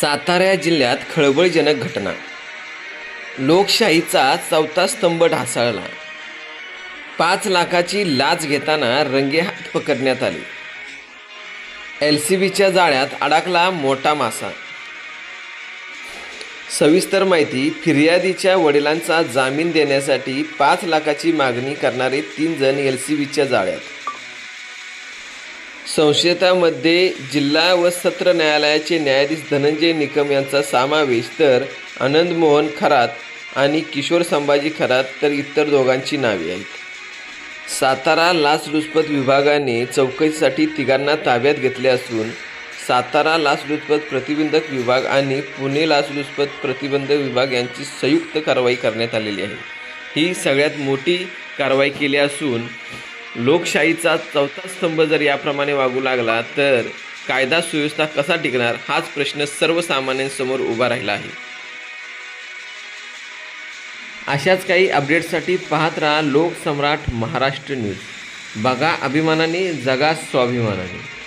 सातारा जिल्ह्यात खळबळजनक घटना. लोकशाहीचा चौथा स्तंभ ढासळला. पाच लाखाची लाच घेताना रंगेहात पकडण्यात आली. एल सी बीच्या जाळ्यात अडकला मोठा मासा. सविस्तर माहिती फिर्यादीच्या वडिलांचा जामीन देण्यासाठी पाच लाखाची मागणी करणारे तीन जण एल सी बीच्या जाळ्यात. संशयितामध्ये जिल्हा व सत्र न्यायालयाचे न्यायाधीश धनंजय निकम यांचा समावेश तर आनंद मोहन खरात आणि किशोर संभाजी खरात तर इतर दोघांची नावे आहेत. सातारा लाचलुचपत विभागाने चौकशीसाठी तिघांना ताब्यात घेतले असून सातारा लाचलुचपत प्रतिबंधक विभाग आणि पुणे लाचलुचपत प्रतिबंधक विभाग यांची संयुक्त कारवाई करण्यात आलेली आहे. ही सगळ्यात मोठी कारवाई केली असून लोकशाहीचा चौथा स्तंभ जर याप्रमाणे वागू लागला तर कायदा सुव्यवस्था कसा टिकणार हाच प्रश्न सर्वसामान्यांसमोर उभा राहिला आहे. अशाच काही अपडेट्ससाठी पाहत राहा लोकसम्राट महाराष्ट्र न्यूज. बघा अभिमानाने जगा स्वाभिमानाने.